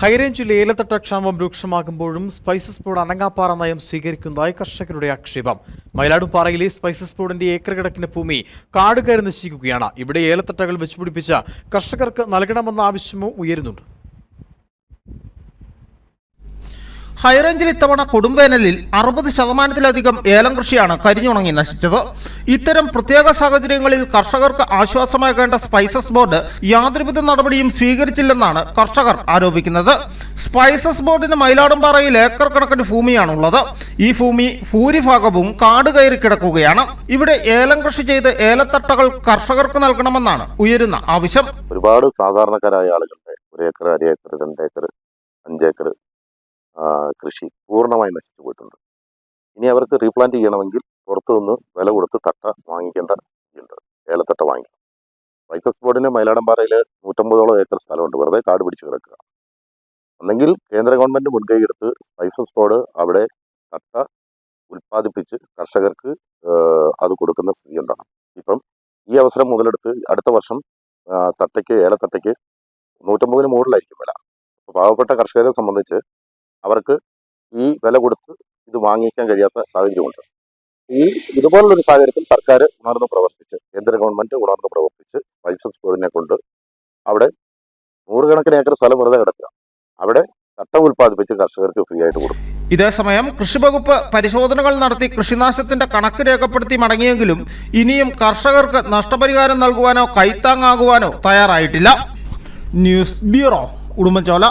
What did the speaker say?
ഹൈറേഞ്ചിൽ ഏലത്തട്ട ക്ഷാമം രൂക്ഷമാകുമ്പോഴും spices board അനങ്ങാപ്പാറ നയം സ്വീകരിക്കുന്നതായി കർഷകരുടെ ആക്ഷേപം. മയിലാടുംപാറയിലെ സ്പൈസസ് ബോർഡിന്റെ ഏക്കർ കിടക്കിന് ഭൂമി കാട് കയറി നശിക്കുകയാണ്. ഇവിടെ ഏലത്തട്ടകൾ വെച്ചുപിടിപ്പിച്ച കർഷകർക്ക് നൽകണമെന്ന ആവശ്യമോ ഉയരുന്നുണ്ട്. ഹൈറേഞ്ചിൽ ഇത്തവണ കൊടുംവേനലിൽ അറുപത് ശതമാനത്തിലധികം ഏലം കൃഷിയാണ് കരിഞ്ഞുണങ്ങി നശിച്ചത്. ഇത്തരം പ്രത്യേക സാഹചര്യങ്ങളിൽ കർഷകർക്ക് ആശ്വാസമാകേണ്ട സ്പൈസസ് ബോർഡ് യാതൊരുവിധ നടപടിയും സ്വീകരിച്ചില്ലെന്നാണ് കർഷകർ ആരോപിക്കുന്നത്. സ്പൈസസ് ബോർഡിന് മയിലാടുംപാറയിൽ ഏക്കർ കണക്കിന് ഭൂമിയാണുള്ളത്. ഈ ഭൂമി ഭൂരിഭാഗവും കാട് കയറി കിടക്കുകയാണ്. ഇവിടെ ഏലം കൃഷി ചെയ്ത് ഏലത്തട്ടകൾ കർഷകർക്ക് നൽകണമെന്നാണ് ഉയരുന്ന ആവശ്യം. ഒരുപാട് സാധാരണക്കാരായ ആളുകളുടെ ഒരു ഏക്കർ അര ഏക്കർ രണ്ട് ഏക്കർ അഞ്ചേക്കർ കൃഷി പൂർണമായി നശിച്ചു പോയിട്ടുണ്ട് ഇനി അവർക്ക് റീപ്ലാന്റ് ചെയ്യണമെങ്കിൽ പുറത്തു നിന്ന് വില കൊടുത്ത് തട്ട വാങ്ങിക്കേണ്ട ഇതുണ്ട്. ഏലത്തട്ട വാങ്ങിക്കണം വൈസസ് ബോർഡിന് മയിലാടംപാറയിൽ നൂറ്റമ്പതോളം ഏക്കർ സ്ഥലമുണ്ട്. വെറുതെ കാട് പിടിച്ച് കിടക്കുക. ഒന്നെങ്കിൽ കേന്ദ്ര ഗവൺമെന്റ് മുൻകൈ എടുത്ത് സ്പൈസസ് ബോർഡ് അവിടെ തട്ട ഉൽപ്പാദിപ്പിച്ച് കർഷകർക്ക് അത് കൊടുക്കുന്ന സ്ഥിതി ഉണ്ടാകണം ഇപ്പം ഈ അവസരം മുതലെടുത്ത് അടുത്ത വർഷം തട്ടയ്ക്ക് ഏലത്തട്ടയ്ക്ക് നൂറ്റമ്പതിന് മുകളിലായിരിക്കും വില. അപ്പോൾ പാവപ്പെട്ട കർഷകരെ സംബന്ധിച്ച് അവർക്ക് ഈ വില കൊടുത്ത് ഇത് വാങ്ങിക്കാൻ കഴിയാത്ത സാഹചര്യമുണ്ട്. ഈ ഇതുപോലുള്ളൊരു സാഹചര്യത്തിൽ സർക്കാർ ഉണർന്ന് പ്രവർത്തിച്ച് കേന്ദ്ര ഗവൺമെന്റ് ഉണർന്ന് പ്രവർത്തിച്ച് ലൈസൻസ് ബോർഡിനെ കൊണ്ട് അവിടെ നൂറുകണക്കിന് ഏക്കർ സ്ഥലം വെറുതെ കിടക്കുക. അവിടെ ചട്ടം ഉൽപ്പാദിപ്പിച്ച് കർഷകർക്ക് ഫ്രീ ആയിട്ട് കൊടുക്കും. ഇതേസമയം കൃഷിവകുപ്പ് പരിശോധനകൾ നടത്തി കൃഷിനാശത്തിന്റെ കണക്ക് രേഖപ്പെടുത്തി മടങ്ങിയെങ്കിലും ഇനിയും കർഷകർക്ക് നഷ്ടപരിഹാരം നൽകുവാനോ കൈത്താങ്ങാകുവാനോ തയ്യാറായിട്ടില്ല. News bureau Udumbanchola.